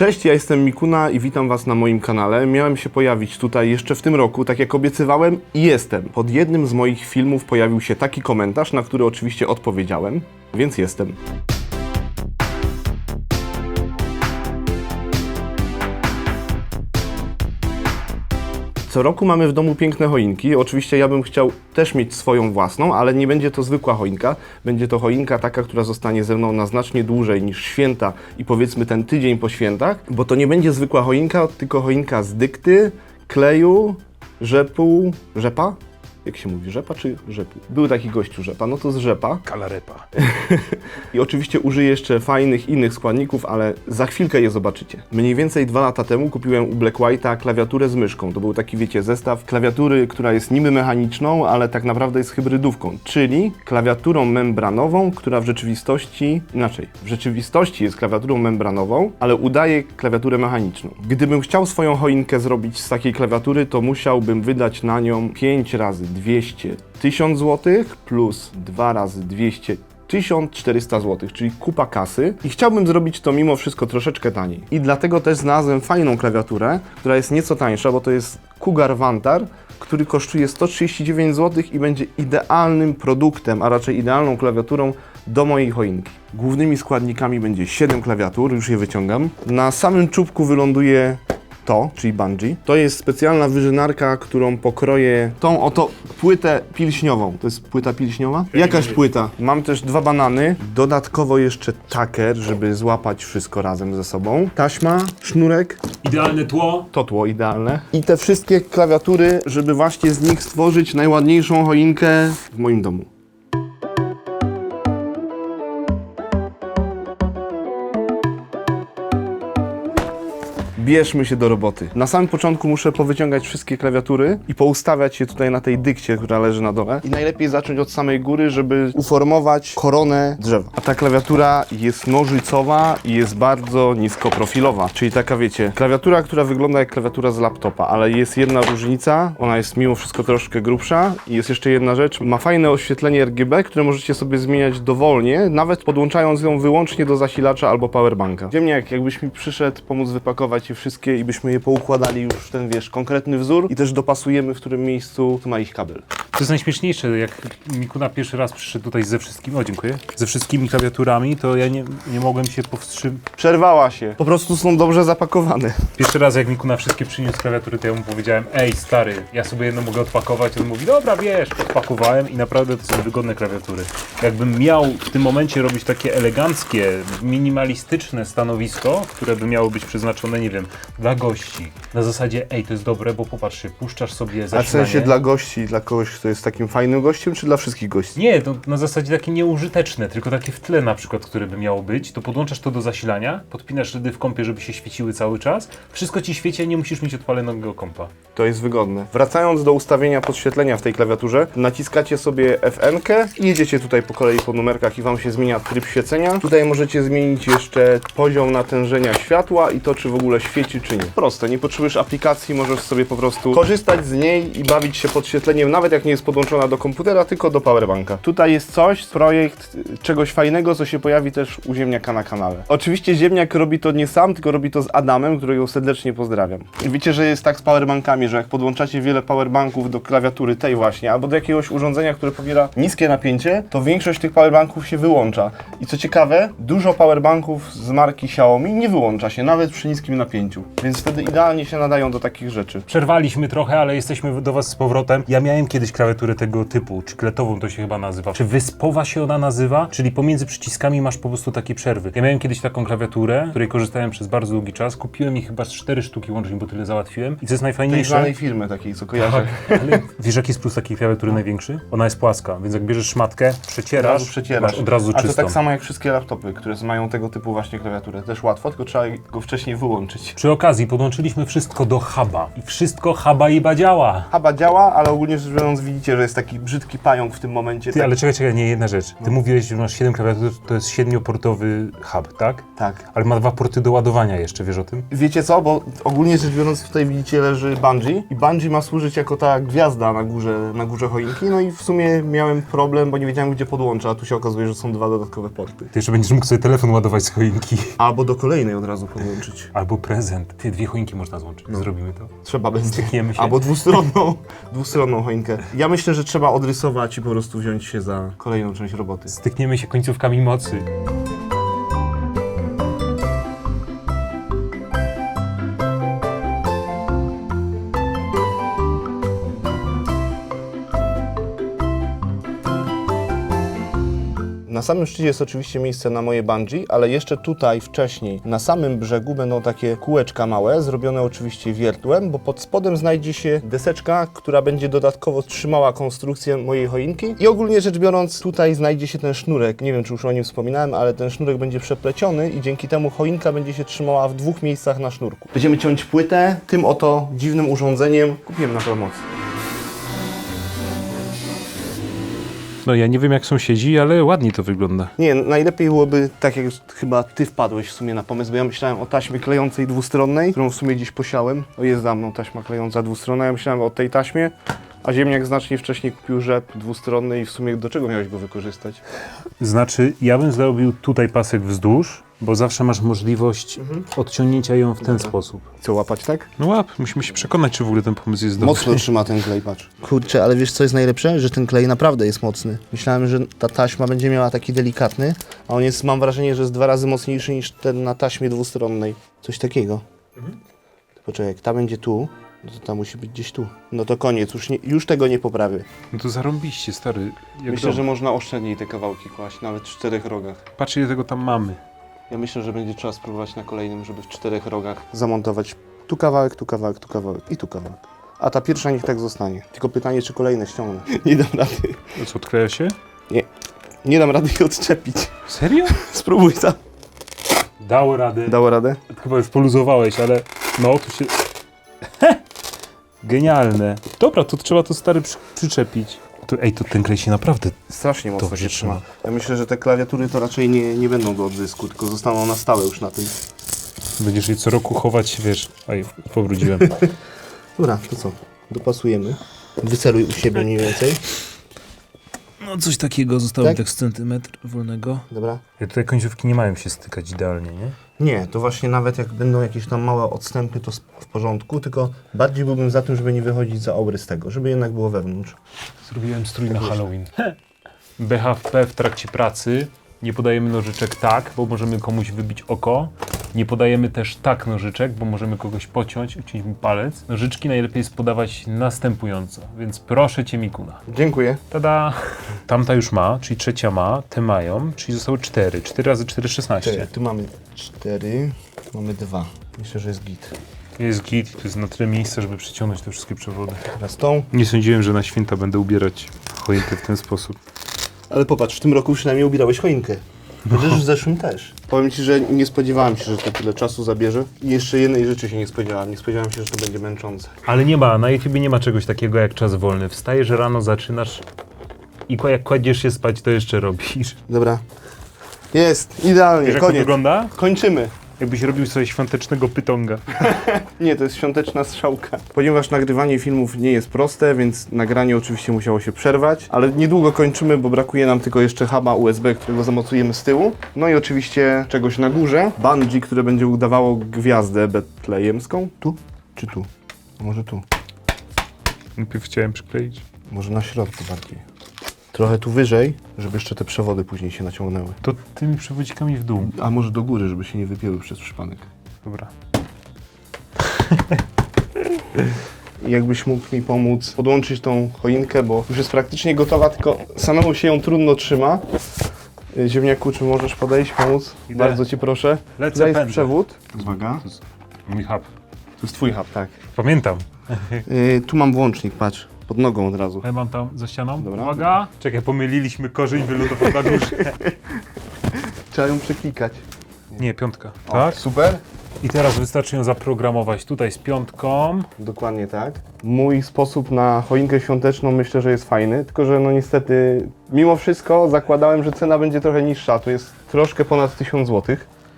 Cześć, ja jestem Mikuna i witam Was na moim kanale. Miałem się pojawić tutaj jeszcze w tym roku, tak jak obiecywałem i jestem. Pod jednym z moich filmów pojawił się taki komentarz, na który oczywiście odpowiedziałem, więc jestem. Co roku mamy w domu piękne choinki. Oczywiście ja bym chciał też mieć swoją własną, ale nie będzie to zwykła choinka. Będzie to choinka taka, która zostanie ze mną na znacznie dłużej niż święta i powiedzmy ten tydzień po świętach, bo to nie będzie zwykła choinka, tylko choinka z dykty, kleju, rzepu, rzepa? Jak się mówi, rzepa czy rzepu? Był taki gościu rzepa, no to z rzepa. Kalarepa. I oczywiście użyję jeszcze fajnych innych składników, ale za chwilkę je zobaczycie. Mniej więcej dwa lata temu kupiłem u Black White'a klawiaturę z myszką. To był taki, wiecie, zestaw klawiatury, która jest niby mechaniczną, ale tak naprawdę jest hybrydówką, czyli klawiaturą membranową, która w rzeczywistości, inaczej, w rzeczywistości jest klawiaturą membranową, ale udaje klawiaturę mechaniczną. Gdybym chciał swoją choinkę zrobić z takiej klawiatury, to musiałbym wydać na nią 5 razy 200 1000 zł plus 2 razy 200 1400 zł, czyli kupa kasy i chciałbym zrobić to mimo wszystko troszeczkę taniej. I dlatego też znalazłem fajną klawiaturę, która jest nieco tańsza, bo to jest Cougar Vantar, który kosztuje 139 zł i będzie idealnym produktem, a raczej idealną klawiaturą do mojej choinki. Głównymi składnikami będzie 7 klawiatur, już je wyciągam. Na samym czubku wyląduje to, czyli bungee. To jest specjalna wyżynarka, którą pokroję tą oto płytę pilśniową. To jest płyta pilśniowa? Jakaś płyta. Mam też dwa banany, dodatkowo jeszcze taker, żeby złapać wszystko razem ze sobą. Taśma, sznurek, Idealne tło. to tło idealne. I te wszystkie klawiatury, żeby właśnie z nich stworzyć najładniejszą choinkę w moim domu. Bierzmy się do roboty. Na samym początku muszę powyciągać wszystkie klawiatury i poustawiać je tutaj na tej dykcie, która leży na dole. I najlepiej zacząć od samej góry, żeby uformować koronę drzewa. A ta klawiatura jest nożycowa i jest bardzo niskoprofilowa. Czyli taka, wiecie, klawiatura, która wygląda jak klawiatura z laptopa, ale jest jedna różnica. Ona jest mimo wszystko troszkę grubsza. I jest jeszcze jedna rzecz. Ma fajne oświetlenie RGB, które możecie sobie zmieniać dowolnie, nawet podłączając ją wyłącznie do zasilacza albo powerbanka. Ziemniak, jakbyś mi przyszedł pomóc wypakować je wszystkie i byśmy je poukładali już w ten, wiesz, konkretny wzór i też dopasujemy, w którym miejscu ma ich kabel. To jest najśmieszniejsze, jak Mikuna pierwszy raz przyszedł tutaj ze wszystkimi, o dziękuję, ze wszystkimi klawiaturami, to ja nie, nie mogłem się powstrzymać. Przerwała się. Po prostu są dobrze zapakowane. Pierwszy raz jak Mikuna wszystkie przyniósł klawiatury, to ja mu powiedziałem, ej stary, ja sobie jedną mogę odpakować, on mówi, dobra wiesz, odpakowałem i naprawdę to są wygodne klawiatury. Jakbym miał w tym momencie robić takie eleganckie, minimalistyczne stanowisko, które by miało być przeznaczone, nie wiem, dla gości, na zasadzie, ej to jest dobre, bo popatrzcie, puszczasz sobie A w zasilanie. sensie dla gości, dla kogoś, kto jest takim fajnym gościem, czy dla wszystkich gości? Nie, to na zasadzie takie nieużyteczne, tylko takie w tle na przykład, które by miało być, to podłączasz to do zasilania, podpinasz LEDy w kompie, żeby się świeciły cały czas, wszystko ci świeci, a nie musisz mieć odpalonego kompa. To jest wygodne. Wracając do ustawienia podświetlenia w tej klawiaturze, naciskacie sobie FN i jedziecie tutaj po kolei po numerkach i Wam się zmienia tryb świecenia. Tutaj możecie zmienić jeszcze poziom natężenia światła i to, czy w ogóle świeci, czy nie. Proste, nie potrzebujesz aplikacji, możesz sobie po prostu korzystać z niej i bawić się podświetleniem, nawet jak nie jest podłączona do komputera, tylko do powerbanka. Tutaj jest coś, projekt y, czegoś fajnego, co się pojawi też u Ziemniaka na kanale. Oczywiście Ziemniak robi to nie sam, tylko robi to z Adamem, którego serdecznie pozdrawiam. Wiecie, że jest tak z powerbankami, że jak podłączacie wiele powerbanków do klawiatury tej właśnie, albo do jakiegoś urządzenia, które pobiera niskie napięcie, to większość tych powerbanków się wyłącza. I co ciekawe, dużo powerbanków z marki Xiaomi nie wyłącza się, nawet przy niskim napięciu. Więc wtedy idealnie się nadają do takich rzeczy. Przerwaliśmy trochę, ale jesteśmy do Was z powrotem. Ja miałem kiedyś klawiaturę tego typu, czykletową to się chyba nazywa. Czy wyspowa się ona nazywa? Czyli pomiędzy przyciskami masz po prostu takie przerwy. Ja miałem kiedyś taką klawiaturę, której korzystałem przez bardzo długi czas. Kupiłem ich chyba z cztery sztuki łącznie, bo tyle załatwiłem. I co jest Tej najfajniejsze... znanej firmy takiej, co kojarzę. Ale wiesz jaki jest plus takiej klawiatury największy? Ona jest płaska, więc jak bierzesz szmatkę, przecierasz, razu przecierasz. masz od razu A to czystą. tak samo jak wszystkie laptopy, które mają tego typu właśnie klawiaturę. Też łatwo, tylko trzeba go wcześniej wyłączyć. Przy okazji podłączyliśmy wszystko do huba i wszystko huba iba działa. Haba działa, ale ogólnie rzecz biorąc widzicie, że jest taki brzydki pająk w tym momencie. Ty, tak, ale czekaj, czekaj, nie, jedna rzecz. Ty mówiłeś, że masz 7 klawiatur, to jest 7-portowy hub, tak? tak. Ale ma dwa porty do ładowania jeszcze, wiesz o tym? Wiecie co, bo ogólnie rzecz biorąc tutaj widzicie leży bungee i bungee ma służyć jako ta gwiazda na górze, na górze choinki, no i w sumie miałem problem, bo nie wiedziałem gdzie podłączę, a tu się okazuje, że są dwa dodatkowe porty. Ty jeszcze będziesz mógł sobie telefon ładować z choinki. Albo do kolejnej od razu podłączyć. Albo prezent. Ty, dwie choinki można złączyć. Zrobimy to. Trzeba będzie. Stykniemy się. Albo dwustronną, dwustronną choinkę. Ja myślę, że trzeba odrysować i po prostu wziąć się za kolejną część roboty. Stykniemy się końcówkami mocy. Na samym szczycie jest oczywiście miejsce na moje bungee, ale jeszcze tutaj wcześniej, na samym brzegu będą takie kółeczka małe, zrobione oczywiście wiertłem, bo pod spodem znajdzie się deseczka, która będzie dodatkowo trzymała konstrukcję mojej choinki. I ogólnie rzecz biorąc, tutaj znajdzie się ten sznurek. Nie wiem, czy już o nim wspominałem, ale ten sznurek będzie przepleciony i dzięki temu choinka będzie się trzymała w dwóch miejscach na sznurku. Będziemy ciąć płytę tym oto dziwnym urządzeniem. Kupiłem na promocji. No ja nie wiem jak sąsiedzi, ale ładnie to wygląda. Nie, najlepiej byłoby, tak jak chyba ty wpadłeś w sumie na pomysł, bo ja myślałem o taśmie klejącej dwustronnej, którą w sumie gdzieś posiałem. O, jest za mną taśma klejąca dwustronna, ja myślałem o tej taśmie, a ziemniak znacznie wcześniej kupił rzep dwustronny i w sumie do czego miałeś go wykorzystać? Znaczy, ja bym zrobił tutaj pasek wzdłuż, bo zawsze masz możliwość odciągnięcia ją w ten sposób. Co, łapać tak? No łap, musimy się przekonać, czy w ogóle ten pomysł jest dobry. Mocno trzyma ten klej, patrz. Kurczę, ale wiesz co jest najlepsze? Że ten klej naprawdę jest mocny. Myślałem, że ta taśma będzie miała taki delikatny, a on jest, mam wrażenie, że jest dwa razy mocniejszy niż ten na taśmie dwustronnej. Coś takiego. Poczekaj, jak ta będzie tu, no to ta musi być gdzieś tu. No to koniec, już, nie, już tego nie poprawię. No to zarąbiście, stary. Jak Myślę, że można oszczędniej te kawałki kłaść, nawet w czterech rogach. Patrz ile tego tam mamy. Ja myślę, że będzie trzeba spróbować na kolejnym, żeby w czterech rogach zamontować tu kawałek, tu kawałek, tu kawałek i tu kawałek. A ta pierwsza niech tak zostanie. Tylko pytanie, czy kolejne ściągnę. Nie dam rady. No co, odkleja się? Nie. Nie dam rady ich odczepić. Serio? Spróbuj sam. Dało radę. Dało radę? Chyba już poluzowałeś, ale no, tu się... Genialne. Dobra, to trzeba to stary przy, przyczepić. Ej, to ten klej się naprawdę... Strasznie mocno To się trzyma. Ja myślę, że te klawiatury to raczej nie, nie będą do odzysku, tylko zostaną na stałe już na tym. Będziesz je co roku chować, wiesz... Oj, powróciłem. Dobra, to co? Dopasujemy. Wyceluj u siebie mniej więcej. No coś takiego, zostało Tak? mi tak z centymetr wolnego. Dobra. Ja tutaj końcówki nie mają się stykać idealnie, nie? Nie, to właśnie nawet jak będą jakieś tam małe odstępy, to w porządku, tylko bardziej byłbym za tym, żeby nie wychodzić za obrys tego, żeby jednak było wewnątrz. Zrobiłem strój na Halloween. BHP w trakcie pracy. Nie podajemy nożyczek tak, bo możemy komuś wybić oko. Nie podajemy też tak nożyczek, bo możemy kogoś pociąć, uciąć mu palec. Nożyczki najlepiej jest podawać następująco, więc proszę Cię Mikuna. Dziękuję. Tada! Tamta już ma, czyli trzecia ma, te mają, czyli zostały cztery. 4 razy 4, 16. Cztery. Tu mamy cztery, tu mamy dwa. Myślę, że jest git. Jest git, to jest na tyle miejsca, żeby przyciągnąć te wszystkie przewody. Teraz tą. Nie sądziłem, że na święta będę ubierać choinkę w ten sposób. Ale popatrz, w tym roku przynajmniej ubierałeś choinkę. Chociaż w zeszłym też. Powiem Ci, że nie spodziewałem się, że to tyle czasu zabierze. I jeszcze jednej rzeczy się nie spodziewałem. Nie spodziewałem się, że to będzie męczące. Ale nie ma, na YouTubie nie ma czegoś takiego jak czas wolny. Wstajesz rano, zaczynasz i ko- jak kładziesz się spać, to jeszcze robisz. Dobra. Jest, idealnie, Wiesz jak to koniec. wygląda? Kończymy. Jakbyś robił sobie świątecznego pytonga. Nie, to jest świąteczna strzałka. Ponieważ nagrywanie filmów nie jest proste, więc nagranie oczywiście musiało się przerwać, ale niedługo kończymy, bo brakuje nam tylko jeszcze huba USB, którego zamocujemy z tyłu. No i oczywiście czegoś na górze. Bungee, które będzie udawało gwiazdę betlejemską. Tu czy tu? A Może tu. Najpierw chciałem przykleić. Może na środku bardziej. Trochę tu wyżej, żeby jeszcze te przewody później się naciągnęły. To tymi przewodzikami w dół. A może do góry, żeby się nie wypięły przez przypadek. Dobra. I jakbyś mógł mi pomóc podłączyć tą choinkę, bo już jest praktycznie gotowa, tylko samemu się ją trudno trzyma. Y, Ziemniaku, czy możesz podejść, pomóc? Idę. Bardzo Cię proszę. Lecę, Tutaj jest pędzę. przewód. Uwaga. To jest mój hub. To jest Twój hub, tak. Pamiętam. Y, tu mam włącznik, patrz. Pod nogą od razu. Ja mam tam za ścianą. Dobra. Uwaga. Czekaj, pomyliliśmy korzeń, wylutował na górze. Trzeba ją przeklikać. Nie, piątka. O, Tak? Super. I teraz wystarczy ją zaprogramować tutaj z piątką. Dokładnie tak. Mój sposób na choinkę świąteczną myślę, że jest fajny, tylko że no niestety, mimo wszystko zakładałem, że cena będzie trochę niższa. To jest troszkę ponad 1000 zł.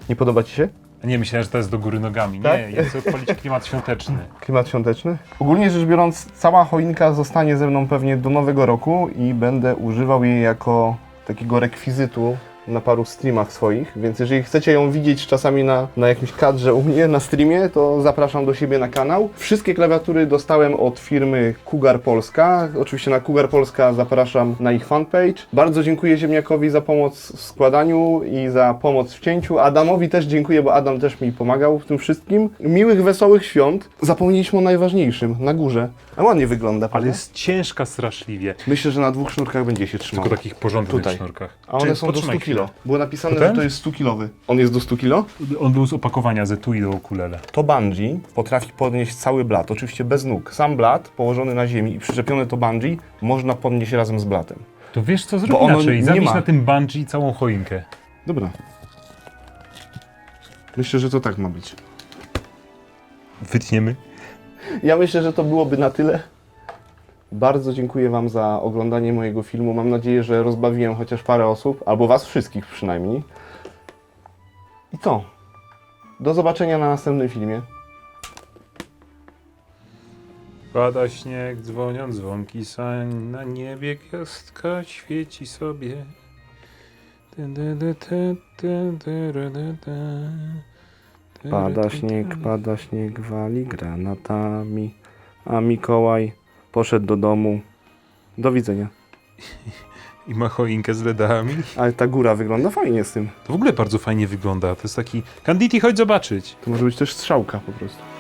Nie podoba Ci się? Nie, myślałem, że to jest do góry nogami. Tak? Nie, ja chcę odpalić klimat świąteczny. Klimat świąteczny? Ogólnie rzecz biorąc, cała choinka zostanie ze mną pewnie do nowego roku i będę używał jej jako takiego rekwizytu na paru streamach swoich, więc jeżeli chcecie ją widzieć czasami na, na jakimś kadrze u mnie na streamie, to zapraszam do siebie na kanał. Wszystkie klawiatury dostałem od firmy Cougar Polska. Oczywiście na Cougar Polska zapraszam na ich fanpage. Bardzo dziękuję Ziemniakowi za pomoc w składaniu i za pomoc w cięciu. Adamowi też dziękuję, bo Adam też mi pomagał w tym wszystkim. Miłych, wesołych świąt. Zapomnieliśmy o najważniejszym, na górze. A ładnie wygląda, Ale prawda? jest ciężka straszliwie. Myślę, że na dwóch sznurkach będzie się trzymał. Tylko takich porządnych Tutaj. sznurkach. A one Czy- są do 100 potrzymaj kilo. Było napisane, To że ten? to jest 100 kilowy. On jest do 100 kilo? On był z opakowania z etui do ukulele. To bungee potrafi podnieść cały blat, oczywiście bez nóg. Sam blat położony na ziemi i przyczepione to bungee można podnieść razem z blatem. To wiesz co, Bo zrób ono inaczej. nie Zawieź ma. na tym bungee całą choinkę. Dobra. Myślę, że to tak ma być. Wytniemy. Ja myślę, że to byłoby na tyle. Bardzo dziękuję Wam za oglądanie mojego filmu. Mam nadzieję, że rozbawiłem chociaż parę osób, albo Was wszystkich przynajmniej. I co? Do zobaczenia na następnym filmie. Pada śnieg, dzwonią dzwonki sań, na niebie gwiazdka świeci sobie. Pada śnieg, pada śnieg, wali granatami, a Mikołaj poszedł do domu. Do widzenia. I ma choinkę z LEDami. Ale ta góra wygląda fajnie z tym. To w ogóle bardzo fajnie wygląda. To jest taki... Canditi, chodź zobaczyć. To może być też strzałka po prostu.